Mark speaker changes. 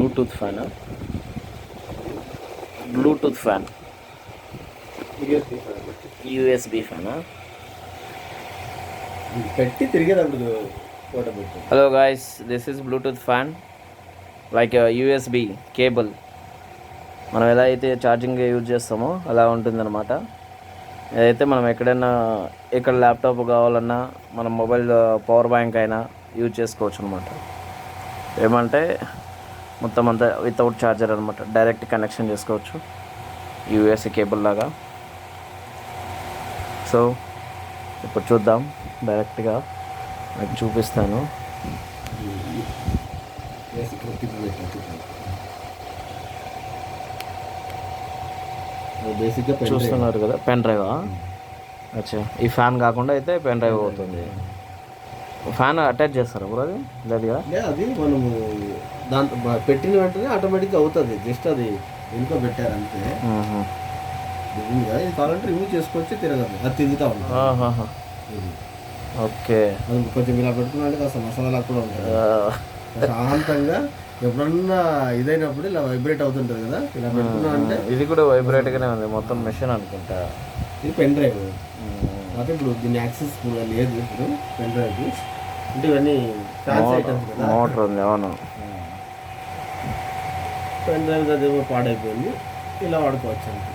Speaker 1: Bluetooth fan? Bluetooth fan. USB ఫ్యానా.
Speaker 2: పెట్టి తిరిగేటప్పుడు
Speaker 1: hello guys this is Bluetooth fan like USB cable మనం ఎలా అయితే ఛార్జింగ్ యూజ్ చేస్తామో అలా ఉంటుందన్నమాట. ఏదైతే మనం ఎక్కడైనా ఇక్కడ ల్యాప్టాప్ కావాలన్నా మన మొబైల్ పవర్ బ్యాంక్ అయినా యూజ్ చేసుకోవచ్చు అనమాట ఏమంటే మొత్తం అంతా వితౌట్ ఛార్జర్ అనమాట డైరెక్ట్ కనెక్షన్ చేసుకోవచ్చు. యూఎస్సి కేబుల్ లాగా. సో ఇప్పుడు చూద్దాం. డైరెక్ట్గా మీకు చూపిస్తాను. చూస్తున్నారు కదా పెన్ డ్రైవా అచ్చా. ఈ ఫ్యాన్ కాకుండా అయితే పెన్ డ్రైవ్ అవుతుంది. ఫ్యాన్ అటాచ్ చేస్తారా బ్రో అది? లేదు కదా
Speaker 2: అది మనము బ- పెట్టిన వెంటనే ఆటోమేటిక్గా అవుతుంది. జస్ట్ అది వెనుక పెట్టారు అంతే. ఇది కావాలంటే రిమూవ్ చేసుకోవచ్చు తిరగదు. అది తిరుగుతూ ఉంటుంది.
Speaker 1: ఓకే.
Speaker 2: అది కొంచెం ఇలా పెట్టుకున్నాంటే కాస్త మసాలా కూడా ఉంటుంది
Speaker 1: ఆ,
Speaker 2: శాంతంగా ఎప్పుడన్నా ఇదైనప్పుడు ఇలా వైబ్రేట్ అవుతుంటుంది కదా. ఇలా పెట్టుకున్నా అంటే
Speaker 1: ఇది కూడా వైబ్రేట్గానే ఉంది. మొత్తం మెషిన్ అనుకుంటా.
Speaker 2: ఇది పెన్ డ్రైవ్. అయితే ఇప్పుడు దీని యాక్సెస్ కూడా లేదు ఇప్పుడు పెన్ డ్రైవ్ అంటే ఇవన్నీ
Speaker 1: మోటార్ ఉంది అవును.
Speaker 2: పెన్ డ్రైవ్ అదేమో పాడైపోయింది. ఇలా వాడుకోవచ్చు అంతే